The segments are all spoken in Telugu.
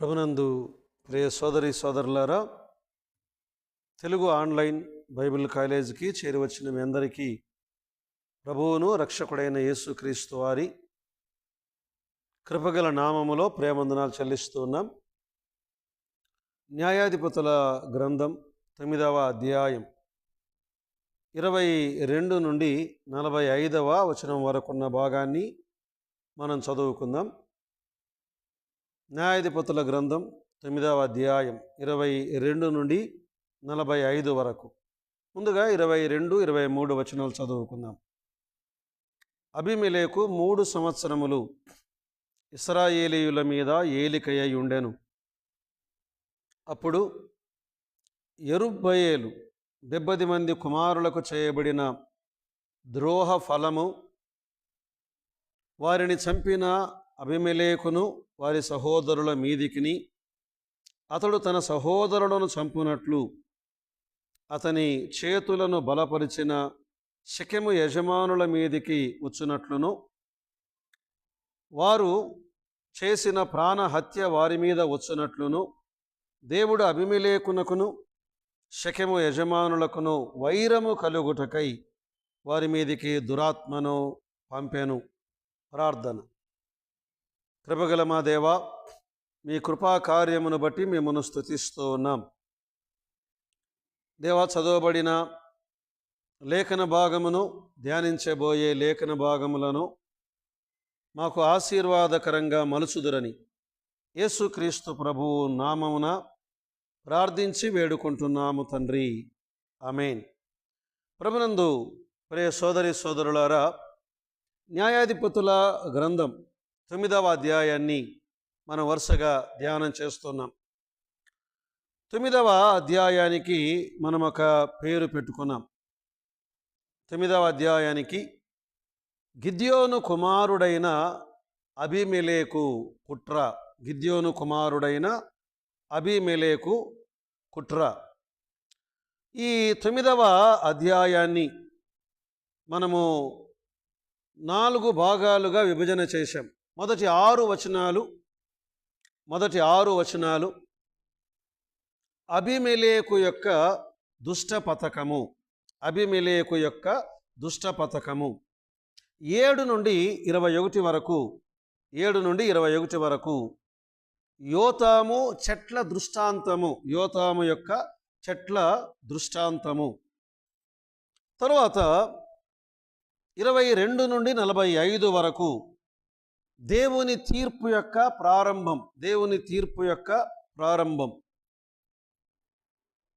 ప్రభునందు ప్రియ సోదరి సోదరులారా తెలుగు ఆన్లైన్ బైబిల్ కాలేజీకి చేరివచ్చిన మీ అందరికీ ప్రభువును రక్షకుడైన యేసుక్రీస్తు వారి కృపగల నామములో ప్రేమందనాలు చెల్లిస్తూ ఉన్నాం. న్యాయాధిపతుల గ్రంథం తొమ్మిదవ అధ్యాయం ఇరవై రెండు నుండి నలభై ఐదవ వచనం వరకున్న భాగాన్ని మనం చదువుకుందాం. న్యాయాధిపతుల గ్రంథం తొమ్మిదవ అధ్యాయం ఇరవై రెండు నుండి నలభై ఐదు వరకు. ముందుగా ఇరవై రెండు ఇరవై మూడు వచనాలు చదువుకుందాం. అభిమిలేకు మూడు సంవత్సరములు ఇస్రాయేలీయుల మీద ఏలికయ్యి ఉండెను. అప్పుడు ఎరుబ్బయేలు డెబ్బది మంది కుమారులకు చేయబడిన ద్రోహ ఫలము వారిని చంపిన అభిమెలేకును వారి సహోదరుల మీదికిని అతడు తన సహోదరులను చంపునట్లు అతని చేతులను బలపరిచిన శకెము యజమానుల మీదికి వచ్చునట్లును. వారు చేసిన ప్రాణహత్య వారి మీద వచ్చునట్లును. దేవుడు అభిమిలేకునకును శకెము యజమానులకును వైరము కలుగుటకై వారి మీదికి దురాత్మను పంపెను. ప్రార్థన. కృపగల మా దేవా మీ కృపా కార్యమును బట్టి మేమును స్థుతిస్తూ ఉన్నాం. దేవా చదవబడిన లేఖన భాగమును ధ్యానించబోయే లేఖన భాగములను మాకు ఆశీర్వాదకరంగా మలుచుదురని యేసుక్రీస్తు ప్రభువు నామమున ప్రార్థించి వేడుకుంటున్నాము తండ్రి. ఆమెన్. ప్రభునందు ప్రే సోదరి సోదరులారా న్యాయాధిపతుల గ్రంథం తొమ్మిదవ అధ్యాయాన్ని మనం వరుసగా ధ్యానం చేస్తున్నాం. తొమ్మిదవ అధ్యాయానికి మనం ఒక పేరు పెట్టుకున్నాం. తొమ్మిదవ అధ్యాయానికి గిద్యోను కుమారుడైన అభిమెలేకు కుట్ర గిద్యోను కుమారుడైన అభిమెలేకు కుట్ర ఈ తొమ్మిదవ అధ్యాయాన్ని మనము నాలుగు భాగాలుగా విభజన చేశాం. మొదటి ఆరు వచనాలు మొదటి ఆరు వచనాలు. అభిమెలేకు యొక్క దుష్ట పథకము అభిమెలేకు యొక్క దుష్ట పథకము. ఏడు నుండి ఇరవై ఒకటి వరకు ఏడు నుండి ఇరవై ఒకటి వరకు యోతాము చెట్ల దృష్టాంతము యోతాము యొక్క చెట్ల దృష్టాంతము. తరువాత ఇరవై రెండు నుండి నలభై ఐదు వరకు దేవుని తీర్పు యొక్క ప్రారంభం దేవుని తీర్పు యొక్క ప్రారంభం.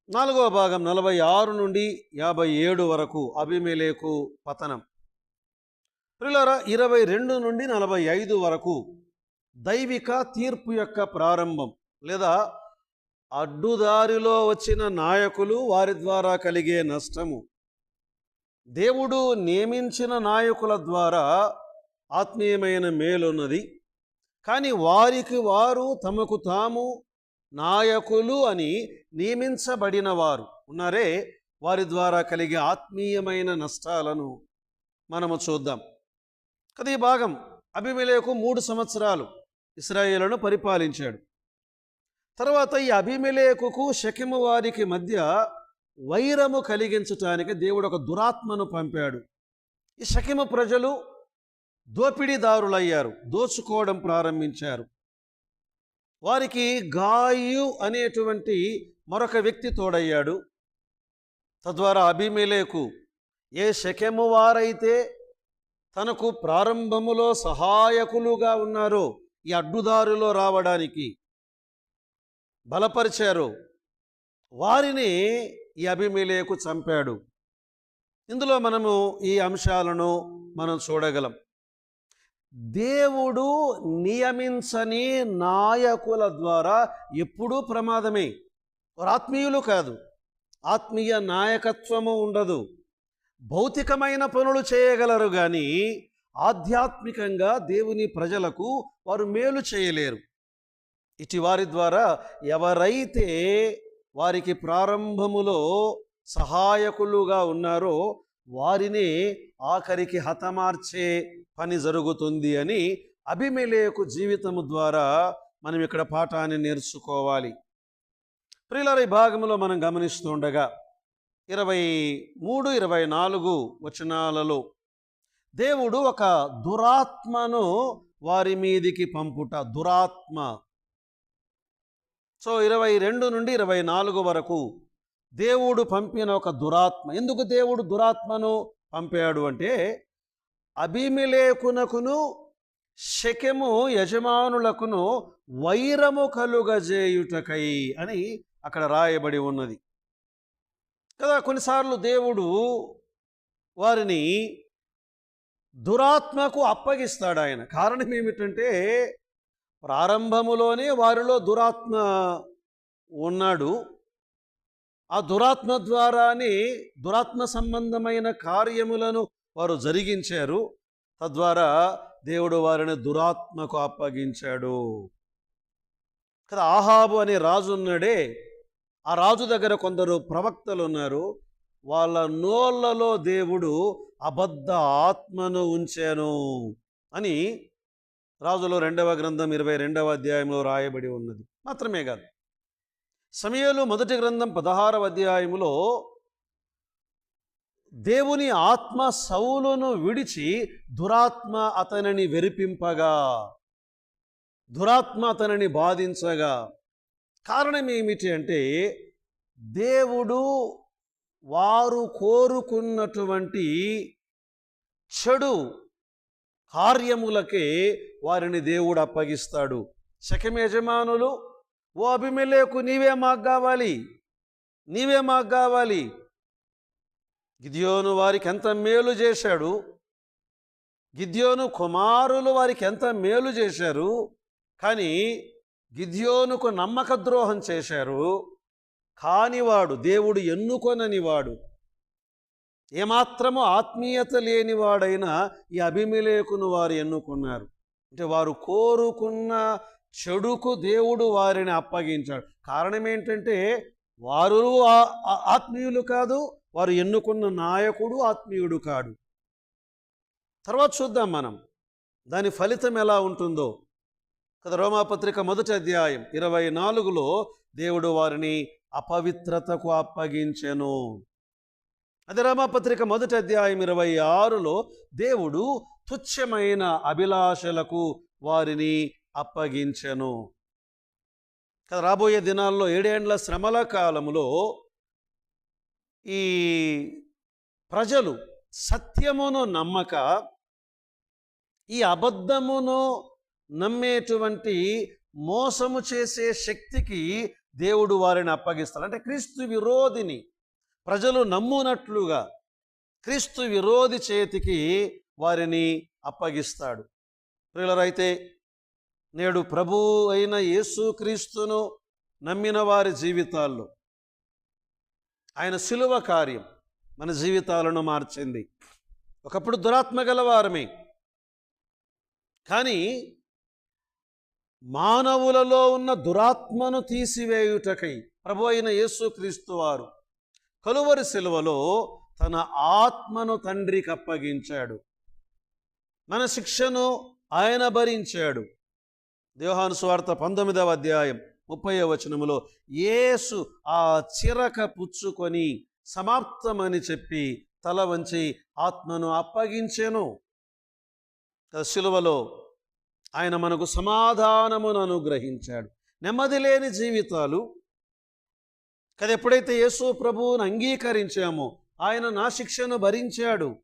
నాలుగవ భాగం నలభై ఆరు నుండి యాభై ఏడు వరకు అభిమేలేకు పతనం. ప్రిలరా ఇరవై రెండు నుండి నలభై ఐదు వరకు దైవిక తీర్పు యొక్క ప్రారంభం. లేదా అడ్డుదారిలో వచ్చిన నాయకులు వారి ద్వారా కలిగే నష్టము. దేవుడు నియమించిన నాయకుల ద్వారా ఆత్మీయమైన మేలున్నది. కానీ వారికి వారు తమకు తాము నాయకులు అని నియమించబడిన వారు ఉన్నారే? వారి ద్వారా కలిగే ఆత్మీయమైన నష్టాలను మనము చూద్దాం. కదా ఈ భాగం. అభిమేలకు మూడు సంవత్సరాలు. ఇస్రాయేలును పరిపాలించాడు. తర్వాత ఈ అభిమేలేకుకు శకిము వారికి మధ్య వైరము కలిగించటానికి దేవుడు ఒక దురాత్మను పంపాడు. ఈ శకిము ప్రజలు దోపిడీదారులయ్యారు దోచుకోవడం ప్రారంభించారు. వారికి గాయు అనేటువంటి మరొక వ్యక్తి తోడయ్యాడు. తద్వారా అభిమేలేకు ఏ శకెము వారైతే తనకు ప్రారంభములో సహాయకులుగా ఉన్నారో ఈ అడ్డుదారులో రావడానికి బలపరిచారు వారిని ఈ అభిమేలేకు చంపాడు. ఇందులో మనము ఈ అంశాలను మనం చూడగలం. దేవుడు నియమించని నాయకుల ద్వారా ఎప్పుడూ ప్రమాదమే. వారు ఆత్మీయులు కాదు. ఆత్మీయ నాయకత్వము ఉండదు. భౌతికమైన పనులు చేయగలరు కానీ ఆధ్యాత్మికంగా దేవుని ప్రజలకు వారు మేలు చేయలేరు. ఇటు వారి ద్వారా ఎవరైతే వారికి ప్రారంభములో సహాయకులుగా ఉన్నారో వారిని ఆఖరికి హతమార్చే పని జరుగుతుంది అని అభిమెలేకు జీవితము ద్వారా మనం ఇక్కడ పాఠాన్ని నేర్చుకోవాలి. ప్రియులార ఈ భాగంలో మనం గమనిస్తుండగా ఇరవై మూడు ఇరవై నాలుగు వచనాలలో దేవుడు ఒక దురాత్మను వారి మీదికి పంపుట దురాత్మ. సో ఇరవై రెండు నుండి ఇరవై నాలుగు వరకు దేవుడు పంపిన ఒక దురాత్మ. ఎందుకు దేవుడు దురాత్మను పంపాడు అంటే అభిమిలేకునకును శకెము యజమానులకును వైరము కలుగజేయుటకై అని అక్కడ రాయబడి ఉన్నది. కదా కొన్నిసార్లు దేవుడు వారిని దురాత్మకు అప్పగిస్తాడు ఆయన. కారణం ఏమిటంటే ప్రారంభములోనే వారిలో దురాత్మ ఉన్నాడు. ఆ దురాత్మ ద్వారానే దురాత్మ సంబంధమైన కార్యములను వారు జరిగించారు. తద్వారా దేవుడు వారిని దురాత్మకు అప్పగించాడు. కదా ఆహాబు అనే రాజు ఉన్నాడే. ఆ రాజు దగ్గర కొందరు ప్రవక్తలు ఉన్నారు. వాళ్ళ నోళ్ళలో దేవుడు అబద్ధ ఆత్మను ఉంచాను అని రాజులో రెండవ గ్రంథం ఇరవై రెండవ అధ్యాయంలో రాయబడి ఉన్నది. మాత్రమే కాదు. సమయంలో మొదటి గ్రంథం పదహారవ అధ్యాయములో దేవుని ఆత్మ సౌలును విడిచి దురాత్మ అతనిని వెరిపింపగా దురాత్మ అతనిని బాధించగా. కారణం ఏమిటి అంటే దేవుడు వారు కోరుకున్నటువంటి చెడు కార్యములకే వారిని దేవుడు అప్పగిస్తాడు. శకం యజమానులు ఓ అభిమలేకు నీవే మాకు కావాలి. నీవే మాకు కావాలి. గిద్యోను వారికి ఎంత మేలు చేశాడు? గిద్యోను కుమారులు వారికి ఎంత మేలు చేశారు? కానీ గిద్యోనుకు నమ్మక ద్రోహం చేశారు. కానివాడు దేవుడు ఎన్నుకొననివాడు. ఏమాత్రము ఆత్మీయత లేనివాడైనా ఈ అభిమలేకును వారు ఎన్నుకున్నారు. అంటే వారు కోరుకున్న చెడుకు దేవుడు వారిని అప్పగించాడు. కారణం ఏంటంటే వారు ఆ- ఆత్మీయులు కాదు వారు ఎన్నుకున్న నాయకుడు ఆత్మీయుడు కాడు. తర్వాత చూద్దాం మనం. దాని ఫలితం ఎలా ఉంటుందో. కదా రోమాపత్రిక మొదటి అధ్యాయం ఇరవై నాలుగులో దేవుడు వారిని అపవిత్రతకు అప్పగించెను. అదే రామపత్రిక మొదటి అధ్యాయం ఇరవై ఆరులో దేవుడు తుచ్చమైన అభిలాషలకు వారిని అప్పగించెను. కదా రాబోయే దినాల్లో ఏడేండ్ల శ్రమల కాలములో ఈ ప్రజలు సత్యమును నమ్మక ఈ అబద్ధమును నమ్మేటువంటి మోసము చేసే శక్తికి దేవుడు వారిని అప్పగిస్తాడు. అంటే క్రీస్తు విరోధిని ప్రజలు నమ్మునట్లుగా క్రీస్తు విరోధి చేతికి వారిని అప్పగిస్తాడు. ప్రియులరైతే నేడు ప్రభు అయిన యేసుక్రీస్తును నమ్మిన వారి జీవితాల్లో ఆయన శిలువ కార్యం మన జీవితాలను మార్చింది. ఒకప్పుడు దురాత్మ గలవారమే. కానీ మానవులలో ఉన్న దురాత్మను తీసివేయుటకై ప్రభు అయిన యేసుక్రీస్తు వారు కలువరి శిలువలో తన ఆత్మను తండ్రికి అప్పగించాడు. మన శిక్షను ఆయన భరించాడు. దేవహాను స్వార్థ పంతొమ్మిదవ అధ్యాయం ముప్పై వచనములో యేసు ఆ చిరక పుచ్చుకొని సమాప్తమని చెప్పి తల వంచి ఆత్మను అప్పగించెను. శిలువలో ఆయన మనకు సమాధానమును అనుగ్రహించాడు. నెమ్మది లేని జీవితాలు కదా ఎప్పుడైతే యేసు ప్రభువును అంగీకరించామో ఆయన నా శిక్షను భరించాడు.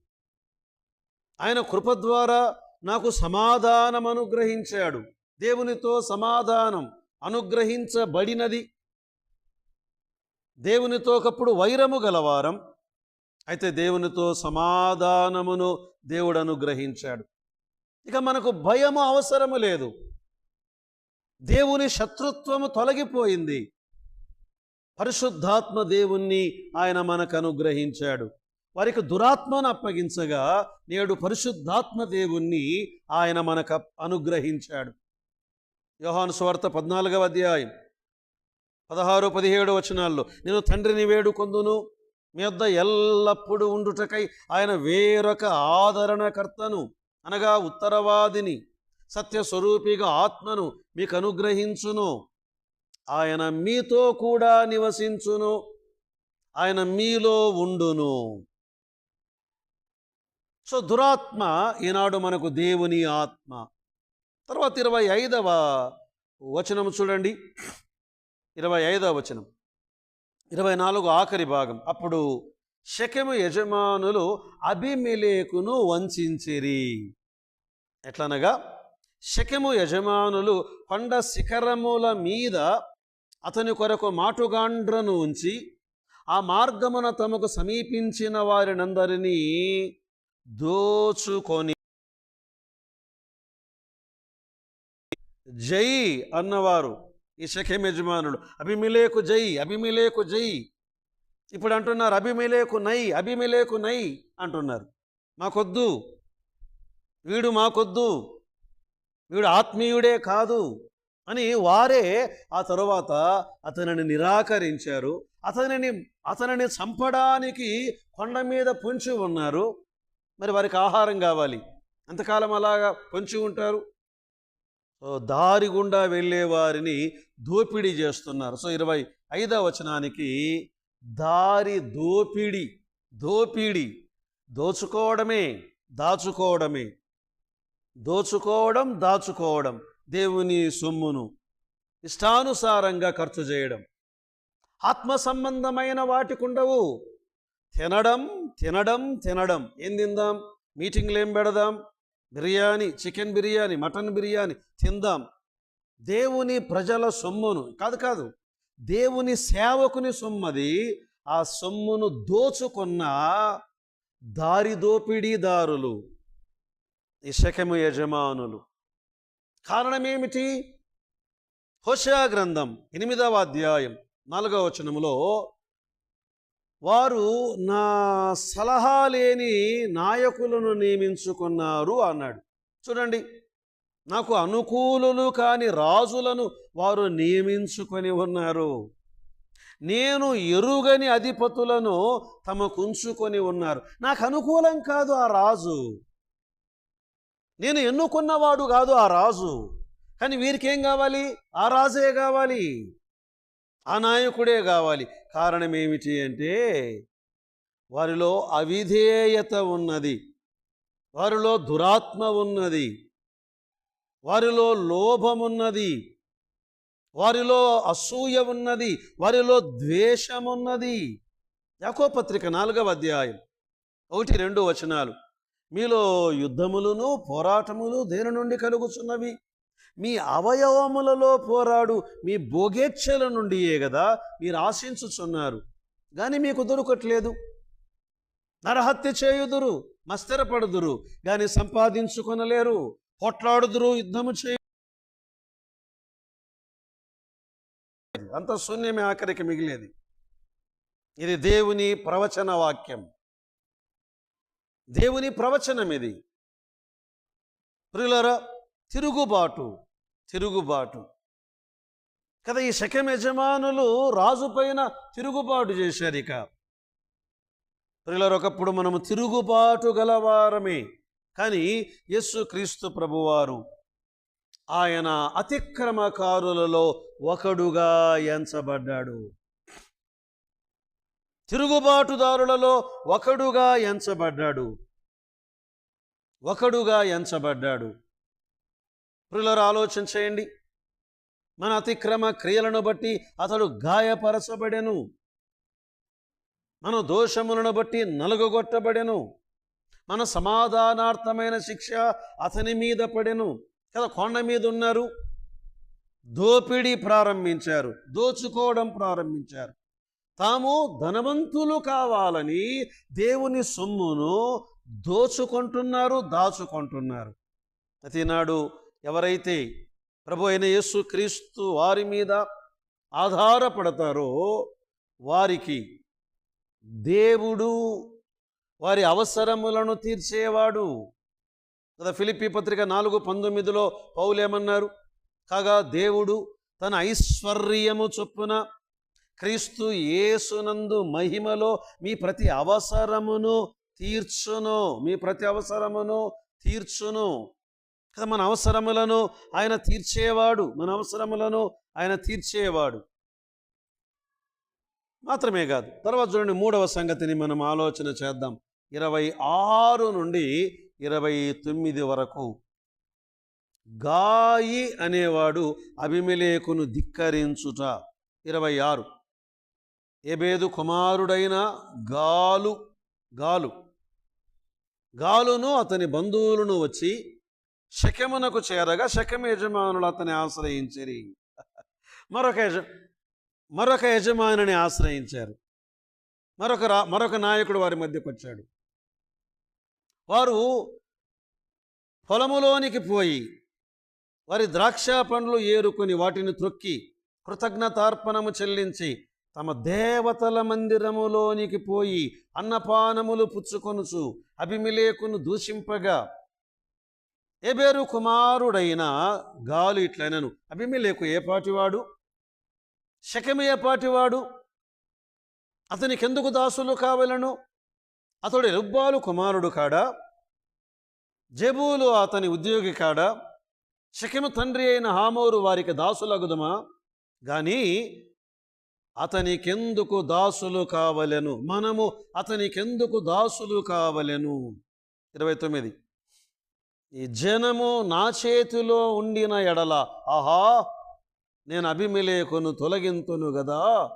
ఆయన కృప ద్వారా నాకు సమాధానం అనుగ్రహించాడు దేవునితో సమాధానం అనుగ్రహించబడినది. దేవునితో ఒకప్పుడు వైరము గలవారం అయితే దేవునితో సమాధానమును దేవుడు అనుగ్రహించాడు ఇక మనకు భయము అవసరము లేదు. దేవుని శత్రుత్వము తొలగిపోయింది. పరిశుద్ధాత్మ దేవుణ్ణి ఆయన మనకు అనుగ్రహించాడు వారికి దురాత్మను అప్పగించగా నేడు పరిశుద్ధాత్మ దేవుణ్ణి ఆయన మనకు అనుగ్రహించాడు. యోహాను స్వార్త పద్నాలుగవ అధ్యాయం పదహారు పదిహేడు వచనాల్లో నేను తండ్రిని వేడుకొందును మీ వద్ద ఎల్లప్పుడూ ఉండుటకై ఆయన వేరొక ఆదరణకర్తను అనగా ఉత్తరవాదిని సత్యస్వరూపిగా ఆత్మను మీకు అనుగ్రహించును. ఆయన మీతో కూడా నివసించును ఆయన మీలో ఉండును. సో దురాత్మ ఈనాడు మనకు దేవుని ఆత్మ. తర్వాత ఇరవై ఐదవ వచనం చూడండి. ఇరవై ఐదవ వచనం. ఇరవై నాలుగు ఆఖరి భాగం. అప్పుడు శకెము యజమానులు అభిమిలేకును వంచిరి ఎట్లనగా? శకము యజమానులు కొండ శిఖరముల మీద అతని కొరకు మాటుగాండ్రను ఉంచి ఆ మార్గమున తమకు సమీపించిన వారినందరినీ దోచుకొని జై అన్నవారు ఈ శకెం యజమానుడు అభిమిలేకు జై అభిమిలేకు జై. ఇప్పుడు అంటున్నారు అభిమిలేకు నై అభిమిలేకు నై అంటున్నారు. మాకొద్దు. వీడు మాకొద్దు. వీడు ఆత్మీయుడే కాదు అని వారే ఆ తరువాత అతనిని నిరాకరించారు. అతనిని అతనిని చంపడానికి కొండ మీద పొంచి ఉన్నారు. మరి వారికి ఆహారం కావాలి. ఎంతకాలం అలాగా పొంచి ఉంటారు? సో దారి గుండా వెళ్ళే వారిని దోపిడీ చేస్తున్నారు. సో ఇరవై ఐదవ వచనానికి దారి దోపిడి దోపిడి దోచుకోవడమే దాచుకోవడమే దోచుకోవడం దాచుకోవడం దేవుని సొమ్మును ఇష్టానుసారంగా ఖర్చు చేయడం. ఆత్మ సంబంధమైన వాటికుండవు తినడం తినడం తినడం. ఏం తిందాం? మీటింగ్లు ఏం పెడదాం? బిర్యానీ చికెన్ బిర్యానీ మటన్ బిర్యానీ తిందాం. దేవుని ప్రజల సొమ్మును కాదు కాదు దేవుని సేవకుని సొమ్మది ఆ సొమ్మును దోచుకున్న దారి దోపిడీదారులు ఇషకము యజమానులు. కారణమేమిటి హోషా గ్రంథం ఎనిమిదవ అధ్యాయం నాలుగవ వచనములో వారు నా సలహా లేని నాయకులను నియమించుకున్నారు అన్నాడు. చూడండి నాకు అనుకూలులు కాని రాజులను వారు నియమించుకొని ఉన్నారు. నేను ఎరుగని అధిపతులను తమకుంచుకొని ఉన్నారు. నాకు అనుకూలం కాదు ఆ రాజు. నేను ఎన్నుకున్నవాడు కాదు ఆ రాజు. కానీ వీరికి ఏం కావాలి? ఆ రాజే కావాలి. ఆ నాయకుడే కావాలి. కారణం ఏమిటి అంటే వారిలో అవిధేయత ఉన్నది వారిలో దురాత్మ ఉన్నది వారిలో లోభమున్నది వారిలో అసూయ ఉన్నది వారిలో ద్వేషమున్నది. యాకో పత్రిక నాలుగవ అధ్యాయం ఒకటి రెండు వచనాలు. మీలో యుద్ధములను పోరాటములు దేని నుండి కలుగుచున్నవి? మీ అవయవములలో పోరాడు మీ భోగేచ్ఛల నుండియే కదా మీరు ఆశించుచున్నారు. కానీ మీకు దొరకట్లేదు. నరహత్య చేయుదురు మస్తరపడుదురు కానీ సంపాదించుకొనలేరు పొట్లాడుదురు యుద్ధము చేయ అంత శూన్యమే ఆఖరికి మిగిలేది. ఇది దేవుని ప్రవచన వాక్యం. దేవుని ప్రవచనం ఇది. ప్రియులరా తిరుగుబాటు తిరుగుబాటు. కదా ఈ శకం యజమానులు రాజు పైన తిరుగుబాటు చేశారు ఇక. ప్రియులరు ఒకప్పుడు మనము తిరుగుబాటు గలవారమే. కానీ యస్సు క్రీస్తు ప్రభువారు ఆయన అతిక్రమకారులలో ఒకడుగా ఎంచబడ్డాడు. తిరుగుబాటుదారులలో ఒకడుగా ఎంచబడ్డాడు. ఒకడుగా ఎంచబడ్డాడు. ప్రియులరు ఆలోచన చేయండి. మన అతిక్రమ క్రియలను బట్టి అతడు గాయపరచబడెను. మన దోషములను బట్టి నలుగొట్టబడెను మన సమాధానార్థమైన శిక్ష అతని మీద పడెను. కదా కొండ మీద ఉన్నారు. దోపిడీ ప్రారంభించారు. దోచుకోవడం ప్రారంభించారు. తాము ధనవంతులు కావాలని దేవుని సొమ్మును దోచుకుంటున్నారు దాచుకుంటున్నారు. అతినాడు ఎవరైతే ప్రభు అయిన యేసు క్రీస్తు వారి మీద ఆధారపడతారో వారికి దేవుడు వారి అవసరములను తీర్చేవాడు. కదా ఫిలిపి పత్రిక నాలుగు పంతొమ్మిదిలో పౌలేమన్నారు? కాగా దేవుడు తన ఐశ్వర్యము చొప్పున క్రీస్తు యేసునందు మహిమలో మీ ప్రతి అవసరమును తీర్చును మీ ప్రతి అవసరమును తీర్చును. కదా మన అవసరములను ఆయన తీర్చేవాడు. మన అవసరములను ఆయన తీర్చేవాడు. మాత్రమే కాదు. తర్వాత చూడండి మూడవ సంగతిని మనం ఆలోచన చేద్దాం. ఇరవై ఆరు నుండి ఇరవై తొమ్మిది వరకు గాయి అనేవాడు అభిమలేకును ధిక్కరించుట. ఇరవై ఆరు. ఏబేదు కుమారుడైన గాలు గాలు. గాలును అతని బంధువులను వచ్చి శకమునకు చేరగా శకమ యజమానులు అతని ఆశ్రయించిరి. మరొక యజ మరొక యజమానిని ఆశ్రయించారు. మరొక రా మరొక నాయకుడు వారి మధ్యకు వచ్చాడు వారు పొలములోనికి పోయి వారి ద్రాక్ష పండ్లు ఏరుకొని వాటిని త్రొక్కి కృతజ్ఞతార్పణము చెల్లించి తమ దేవతల మందిరములోనికి పోయి అన్నపానములు పుచ్చుకొనుచు అభిమిలేకును దూషింపగా ఎబేరు కుమారుడైన గాలు ఇట్లైనను. అభిమిలేకు ఏ పాటివాడు? శకమి ఏ పాటివాడు? అతనికెందుకు దాసులు కావలను? అతడు ఎరుబ్బాలు కుమారుడు కాడా? జబూలు అతని ఉద్యోగి కాడా? శకెము తండ్రి అయిన హామోరు వారికి దాసులగుదమా? కానీ అతనికెందుకు దాసులు కావలెను? మనము అతనికెందుకు దాసులు కావలెను? ఇరవై తొమ్మిది. ఈ జనము నా చేతిలో ఉండిన ఎడల ఆహా నేను అభిమిలేకును తొలగింతును గదా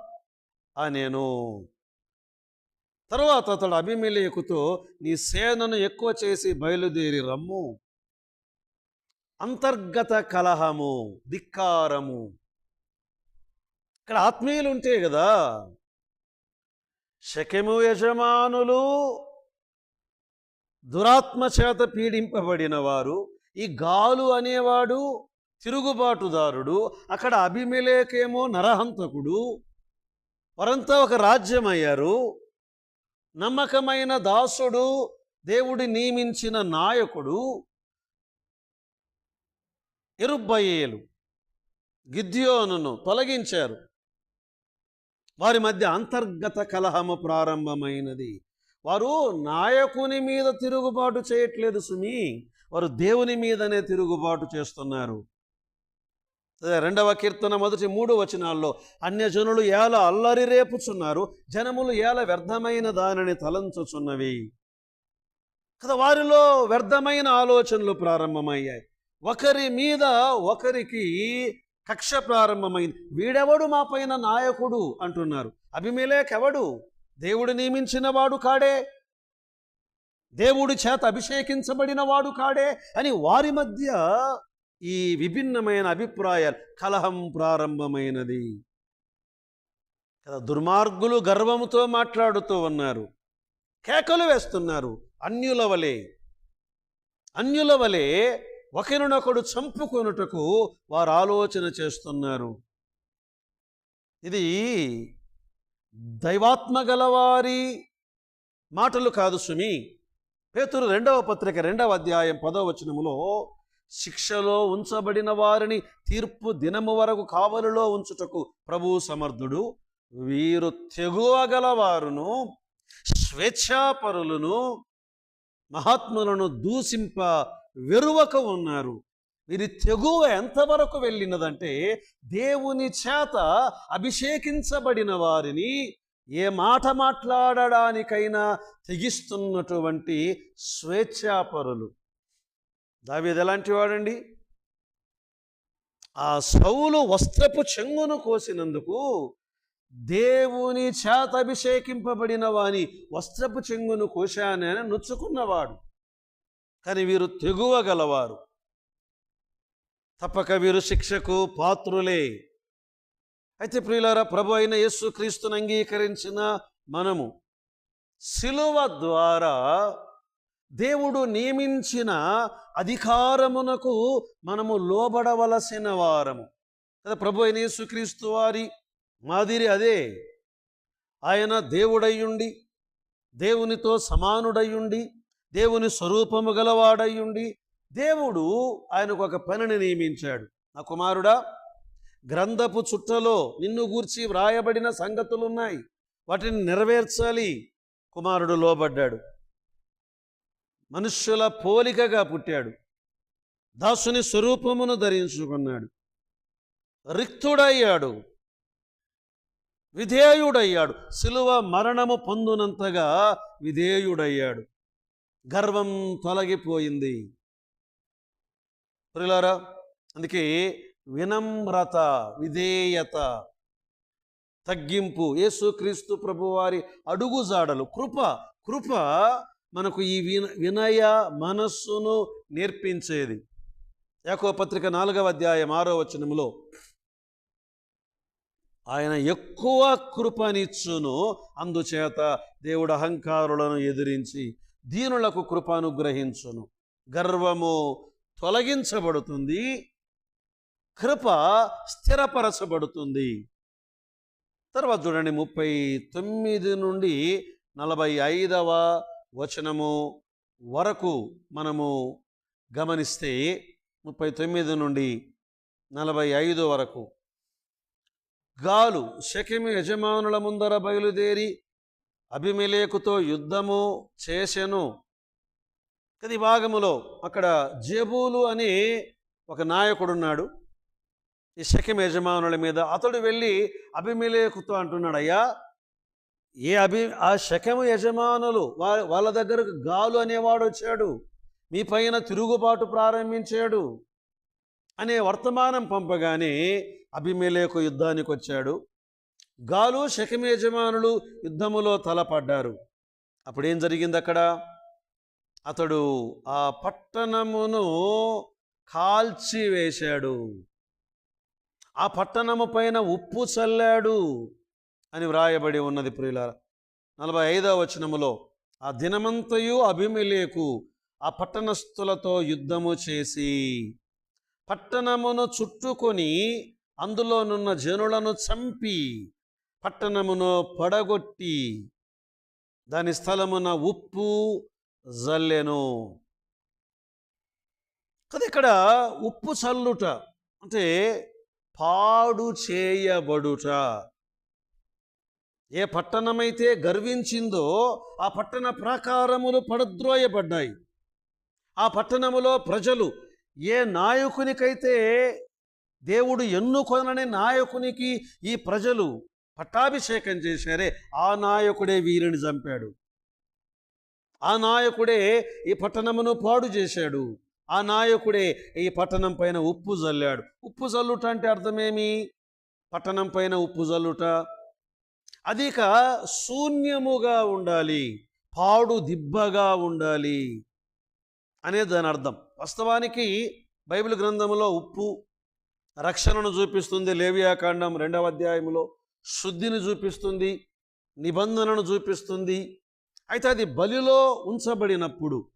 అనేను. తర్వాత అతడు అభిమిలేకుతో నీ సేనను ఎక్కువ చేసి బయలుదేరి రమ్ము. అంతర్గత కలహము ధిక్కారము. ఇక్కడ ఆత్మీయులు ఉంటే కదా శకెము యజమానులు దురాత్మ చేత పీడింపబడిన వారు ఈ గాలు అనేవాడు తిరుగుబాటుదారుడు అక్కడ అభిమిలేకేమో నరహంతకుడు వారంతా ఒక రాజ్యం అయ్యారు నమ్మకమైన దాసుడు దేవుడి నియమించిన నాయకుడు ఎరుబ్బయేలు గిద్యోనును తొలగించారు. వారి మధ్య అంతర్గత కలహము ప్రారంభమైనది. వారు నాయకుని మీద తిరుగుబాటు చేయట్లేదు సుమి. వారు దేవుని మీదనే తిరుగుబాటు చేస్తున్నారు. రెండవ కీర్తన మొదటి మూడు వచనాల్లో అన్యజనులు ఏల అల్లరి రేపుచున్నారు జనములు ఏల వ్యర్థమైన దానిని తలంచుచున్నవి. కదా వారిలో వ్యర్థమైన ఆలోచనలు ప్రారంభమయ్యాయి. ఒకరి మీద ఒకరికి కక్ష ప్రారంభమైంది. వీడెవడు మా పైన నాయకుడు అంటున్నారు. అభిమేలేకెవడు దేవుడు నియమించిన వాడు కాడే. దేవుడి చేత అభిషేకించబడిన వాడు కాడే అని వారి మధ్య ఈ విభిన్నమైన అభిప్రాయాలు కలహం ప్రారంభమైనది. కదా దుర్మార్గులు గర్వముతో మాట్లాడుతూ ఉన్నారు. కేకలు వేస్తున్నారు అన్యుల వలె. అన్యుల వలె ఒకరినొకడు చంపుకొనుటకు వారు ఆలోచన చేస్తున్నారు. ఇది దైవాత్మ గలవారి మాటలు కాదు సుమి. పేతురు రెండవ పత్రిక రెండవ అధ్యాయం పదవ వచనములో శిక్షలో ఉంచబడిన వారిని తీర్పు దినము వరకు కావలిలో ఉంచుటకు ప్రభు సమర్థుడు. వీరు తెగువగలవారును స్వేచ్ఛాపరులను మహాత్ములను దూషింప వెరువక ఉన్నారు. వీరి తెగువ ఎంతవరకు వెళ్ళినదంటే దేవుని చేత అభిషేకించబడిన వారిని ఏ మాట మాట్లాడడానికైనా తెగిస్తున్నటువంటి స్వేచ్ఛాపరులు. దావిది ఎలాంటి వాడండి? ఆ సౌలు వస్త్రపు చెంగును కోసినందుకు దేవుని చేత అభిషేకింపబడిన వాని వస్త్రపు చెంగును కోశానని నొచ్చుకున్నవాడు. కానీ వీరు తెగువ గలవారు. తప్పక వీరు శిక్షకు పాత్రులే. అయితే ప్రియులారా ప్రభు అయిన యేసుక్రీస్తును అంగీకరించిన మనము శిలువ ద్వారా దేవుడు నియమించిన అధికారమునకు మనము లోబడవలసిన వారము. కదా ప్రభు అయిన యేసుక్రీస్తు వారి మాదిరి అదే. ఆయన దేవుడయ్యుండి దేవునితో సమానుడయ్యుండి దేవుని స్వరూపము గలవాడయ్యుండి దేవుడు ఆయనకు ఒక పనిని నియమించాడు. నా కుమారుడా గ్రంథపు చుట్టలో నిన్ను గూర్చి వ్రాయబడిన సంగతులున్నాయి. వాటిని నెరవేర్చాలి. కుమారుడు లోబడ్డాడు. మనుష్యుల పోలికగా పుట్టాడు. దాసుని స్వరూపమును ధరించుకున్నాడు. రిక్తుడయ్యాడు. విధేయుడయ్యాడు. సిలువ మరణము పొందునంతగా విధేయుడయ్యాడు. గర్వం తొలగిపోయింది. ప్రిలారా అందుకే వినమ్రత విధేయత తగ్గింపు యేసుక్రీస్తు ప్రభువారి అడుగుజాడలు కృప కృప మనకు ఈ విన వినయ మనస్సును నేర్పించేది. యాకో పత్రిక నాలుగవ అధ్యాయం ఆరో వచనంలో ఆయన ఎక్కువ కృపనిచ్చును అందుచేత దేవుడు అహంకారులను ఎదిరించి దీనులకు కృప అనుగ్రహించును గర్వము తొలగించబడుతుంది. కృప స్థిరపరచబడుతుంది. తర్వాత చూడండి ముప్పై తొమ్మిది నుండి నలభై ఐదవ వచనము వరకు మనము గమనిస్తే ముప్పై తొమ్మిది నుండి నలభై ఐదు వరకు గాలు శకెమి యజమానుల ముందర బయలుదేరి అభిమలేకుతో యుద్ధము చేసెను. కది భాగములో అక్కడ జేబూలు అనే ఒక నాయకుడున్నాడు. ఈ శకం యజమానుల మీద అతడు వెళ్ళి అభిమిలేకుతో అంటున్నాడు అయ్యా ఏ అభి ఆ శకము యజమానులు వా వాళ్ళ దగ్గరకు గాలు అనేవాడు వచ్చాడు. మీ పైన తిరుగుబాటు ప్రారంభించాడు అనే వర్తమానం పంపగానే అభిమేలేకు యుద్ధానికి వచ్చాడు. గాలు శకం యజమానులు యుద్ధములో తలపడ్డారు. అప్పుడేం జరిగింది అక్కడ అతడు ఆ పట్టణమును కాల్చివేశాడు. ఆ పట్టణము పైన ఉప్పు చల్లాడు అని వ్రాయబడి ఉన్నది ప్రియుల నలభై ఐదవ వచనములో ఆ దినమంతయు అభిమిలేకు ఆ పట్టణస్థులతో యుద్ధము చేసి పట్టణమును చుట్టుకొని అందులోనున్న జనులను చంపి పట్టణమును పడగొట్టి దాని స్థలమున ఉప్పు జల్లెను. కదా ఇక్కడ ఉప్పు చల్లుట అంటే పాడు చేయబడుట. ఏ పట్టణమైతే గర్వించిందో ఆ పట్టణ ప్రాకారములు పడద్రోయబడ్డాయి. ఆ పట్టణములో ప్రజలు ఏ నాయకునికైతే దేవుడు ఎన్నుకొనని నాయకునికి ఈ ప్రజలు పట్టాభిషేకం చేశారే ఆ నాయకుడే వీరిని చంపాడు. ఆ నాయకుడే ఈ పట్టణమును పాడు చేశాడు. ఆ నాయకుడే ఈ పట్టణం పైన ఉప్పు జల్లాడు. ఉప్పు జల్లుట అంటే అర్థమేమి? పట్టణం పైన ఉప్పు జల్లుట. అధిక శూన్యముగా ఉండాలి. పాడు దిబ్బగా ఉండాలి అనేది దాని అర్థం. వాస్తవానికి బైబిల్ గ్రంథంలో ఉప్పు రక్షణను చూపిస్తుంది. లేవియాకాండం రెండవ అధ్యాయంలో శుద్ధిని చూపిస్తుంది. నిబంధనను చూపిస్తుంది. అయితే అది బలిలో ఉంచబడినప్పుడు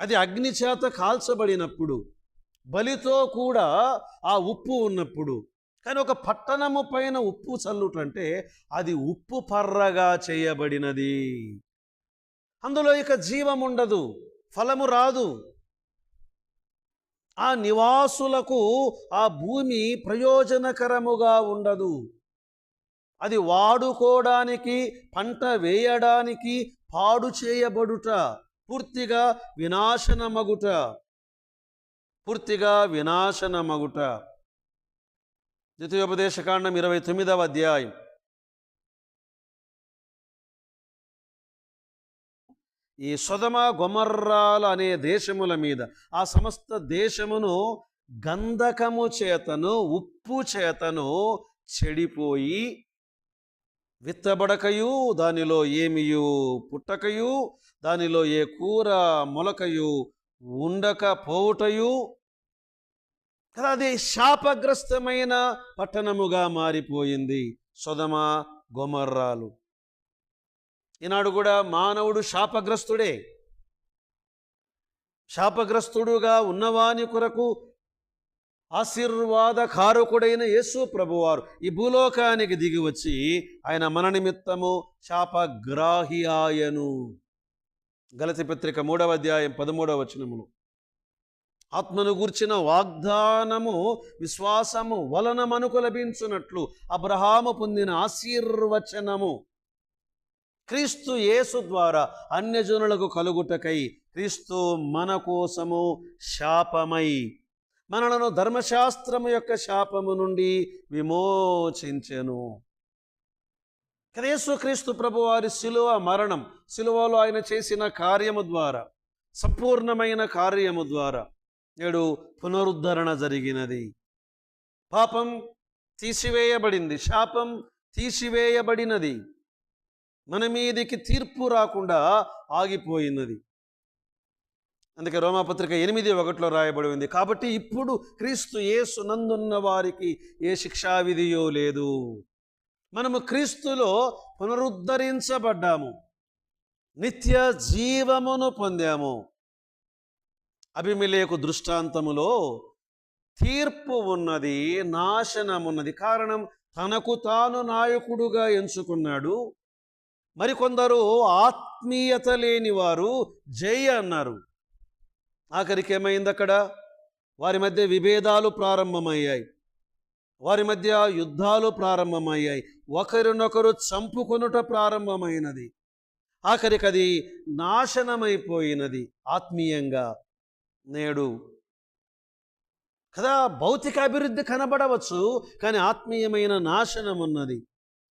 అది అగ్ని చేత కాల్చబడినప్పుడు బలితో కూడా ఆ ఉప్పు ఉన్నప్పుడు. కానీ ఒక పట్టణము పైన ఉప్పు చల్లుటంటే అది ఉప్పు పర్రగా చేయబడినది. అందులో ఇక జీవం ఉండదు ఫలము రాదు. ఆ నివాసులకు ఆ భూమి ప్రయోజనకరముగా ఉండదు. అది వాడుకోవడానికి పంట వేయడానికి పాడు చేయబడుట పూర్తిగా వినాశనమగుట. పూర్తిగా వినాశనమగుట. ద్వితీయోపదేశకాండం ఇరవై తొమ్మిదవ అధ్యాయం. ఈ సొదమ గొమర్రాల అనే దేశముల మీద ఆ సమస్త దేశమును గంధకము చేతను ఉప్పు చేతను చెడిపోయి విత్తబడకయు దానిలో ఏమియు పుట్టకయు దానిలో ఏ కూర మొలకయు ఉండకపోవుటయు? కదా అది శాపగ్రస్తమైన పట్టణముగా మారిపోయింది సుధమ గొమర్రాలు. ఈనాడు కూడా మానవుడు శాపగ్రస్తుడే. శాపగ్రస్తుడుగా ఉన్నవాని కొరకు ఆశీర్వాద కారకుడైన యేసు ప్రభువారు ఈ భూలోకానికి దిగి వచ్చి ఆయన మన నిమిత్తము శాపగ్రాహి ఆయను గలతి పత్రిక మూడవ అధ్యాయం పదమూడవ వచనములు. ఆత్మను గూర్చిన వాగ్దానము విశ్వాసము వలన మనకు లభించున్నట్లు అబ్రహాము పొందిన ఆశీర్వచనము. క్రీస్తు యేసు ద్వారా అన్యజనులకు కలుగుటకై క్రీస్తు మన కోసము శాపమై మనలను ధర్మశాస్త్రము యొక్క శాపము నుండి విమోచించెను. క్రీస్తు ప్రభు వారి శిలువ మరణం శిలువలో ఆయన చేసిన కార్యము ద్వారా సంపూర్ణమైన కార్యము ద్వారా నేడు పునరుద్ధరణ జరిగినది. పాపం తీసివేయబడింది శాపం తీసివేయబడినది. మన మీదికి తీర్పు రాకుండా ఆగిపోయినది. అందుకే రోమాపత్రిక ఎనిమిది ఒకటిలో రాయబడి ఉంది. కాబట్టి ఇప్పుడు క్రీస్తు యేసు నందున్న వారికి ఏ శిక్షా విధియో లేదు. మనము క్రీస్తులో పునరుద్ధరించబడ్డాము. నిత్య జీవమును పొందాము. అభిమిలేకు దృష్టాంతములో తీర్పు ఉన్నది నాశనం ఉన్నది. కారణం తనకు తాను నాయకుడుగా ఎంచుకున్నాడు. మరికొందరు ఆత్మీయత లేని వారు జై అన్నారు. ఆఖరికి ఏమైంది అక్కడ వారి మధ్య విభేదాలు ప్రారంభమయ్యాయి. వారి మధ్య యుద్ధాలు ప్రారంభమయ్యాయి. ఒకరినొకరు చంపుకొనుట ప్రారంభమైనది. ఆఖరికి అది నాశనమైపోయినది ఆత్మీయంగా నేడు. కదా భౌతిక అభివృద్ధి కనబడవచ్చు కానీ ఆత్మీయమైన నాశనం ఉన్నది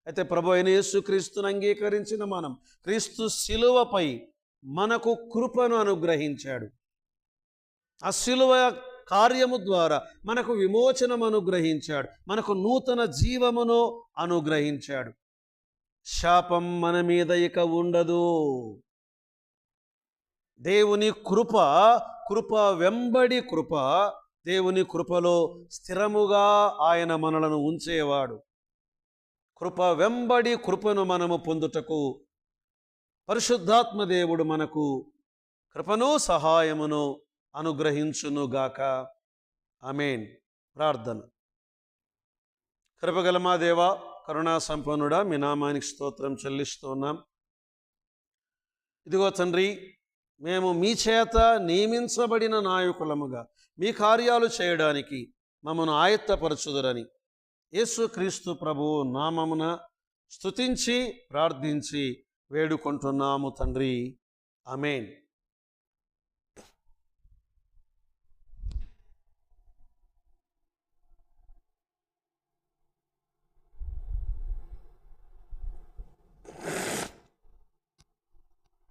అయితే ప్రభు అయిన యేసుక్రీస్తును అంగీకరించిన మనం క్రీస్తు శిలువపై మనకు కృపను అనుగ్రహించాడు. ఆ శిలువ కార్యము ద్వారా మనకు విమోచనం అనుగ్రహించాడు మనకు నూతన జీవమును అనుగ్రహించాడు. శాపం మన మీద ఇక ఉండదు. దేవుని కృప కృప వెంబడి కృప దేవుని కృపలో స్థిరముగా ఆయన మనలను ఉంచేవాడు. కృప వెంబడి కృపను మనము పొందుటకు పరిశుద్ధాత్మ దేవుడు మనకు కృపను సహాయమును అనుగ్రహించునుగాక. అమేన్ ప్రార్థన. కృపగల మా కరుణా సంపన్నుడా మీ నామానికి స్తోత్రం చెల్లిస్తున్నాం. ఇదిగో తండ్రి మేము మీ చేత నియమించబడిన నాయకులముగా మీ కార్యాలు చేయడానికి మమ్మను ఆయత్తపరచుదురని యేసుక్రీస్తు ప్రభు నామమున స్తుతించి ప్రార్థించి వేడుకుంటున్నాము తండ్రి. అమేన్